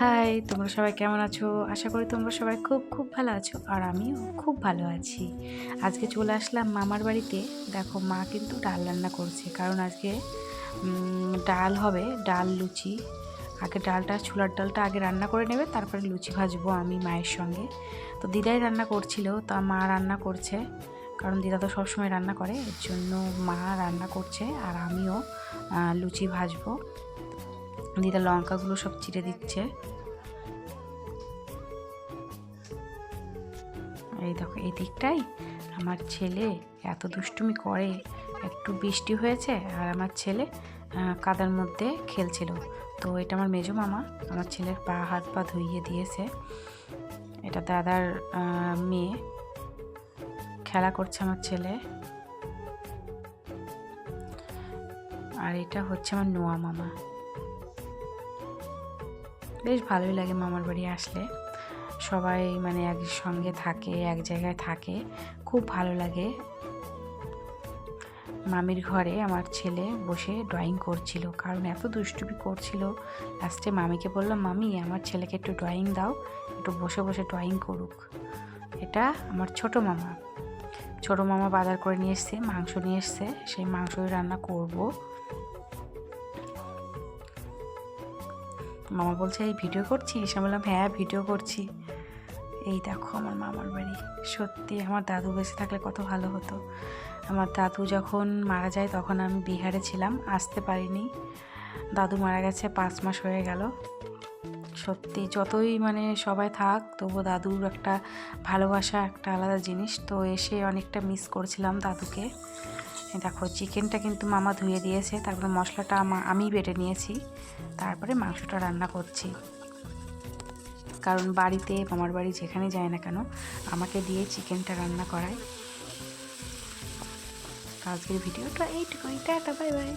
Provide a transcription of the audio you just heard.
High, তোমরা সবাই কেমন আছো? আশা করি তোমরা সবাই খুব খুব ভালো আছো আর আমিও খুব ভালো আছি। আজকে চলে আসলাম মামার বাড়িতে। দেখো, মা কিন্তু ডাল রান্না করছে। কারণ আজকে ডাল হবে, ডাল, লুচি। আগে ডালটা, ছোলার ডালটা আগে রান্না করে নেবে, তারপরে লুচি ভাজবো আমি মায়ের সঙ্গে। তো দিদাই রান্না করছিল, তা মা রান্না করছে। কারণ দিদা তো সবসময় রান্না করে, এর জন্য মা রান্না করছে আর আমিও লুচি ভাজবো। দিদা লঙ্কাগুলো সব চিড়ে দিচ্ছে। এই দেখো, এই দিকটাই আমার ছেলে এত দুষ্টুমি করে, একটু বৃষ্টি হয়েছে আর আমার ছেলে কাদার মধ্যে খেলছিল। তো এটা আমার মেজো মামা, আমার ছেলের পা, হাত, পা ধুইয়ে দিয়েছে। এটা দাদার মেয়ে। খেলা করছে আমার ছেলে। আর এটা হচ্ছে আমার নোয়া মামা। বেশ ভালোই লাগে মামার বাড়ি আসলে। সবাই মানে এক সঙ্গে থাকে, এক জায়গায় থাকে। খুব ভালো লাগে। মামির ঘরে আমার ছেলে বসে ড্রয়িং করছিল, কারণ এত দুষ্টুমি করছিল। লাস্টে মামিকে বললাম, মামি, আমার ছেলেকে একটু ড্রয়িং দাও, একটু বসে বসে ড্রয়িং করুক। এটা আমার ছোট মামা। ছোট মামা বাজার করে নিয়ে এসছে, মাংস নিয়ে এসছে, সেই মাংসই রান্না করব। মামা বলছে, এই ভিডিও করছিস আমি বললাম হ্যাঁ ভিডিও করছি। এই দেখো আমার মামার বাড়ি। সত্যি, আমার দাদু বেঁচে থাকলে কত ভালো হতো। আমার দাদু যখন মারা যায়, তখন আমি বিহারে ছিলাম, আসতে পারিনি। দাদু মারা গেছে পাঁচ মাস হয়ে গেল। সত্যি, যতই মানে সবাই থাক তবু দাদুর একটা ভালোবাসা, একটা আলাদা জিনিস। তো এসে অনেকটা মিস করছিলাম দাদুকে। দেখো চিকেনটা কিন্তু মামা ধুয়ে দিয়েছে, তারপরে মশলাটা আমা বেটে নিয়েছি, তারপরে মাংসটা রান্না করছি। কারণ বাড়িতে মামার বাড়ি যেখানে যায় না কেন, আমাকে দিয়ে চিকেনটা রান্না করায়। আজকের ভিডিওটা এইটুকুই, টাটা বাই বাই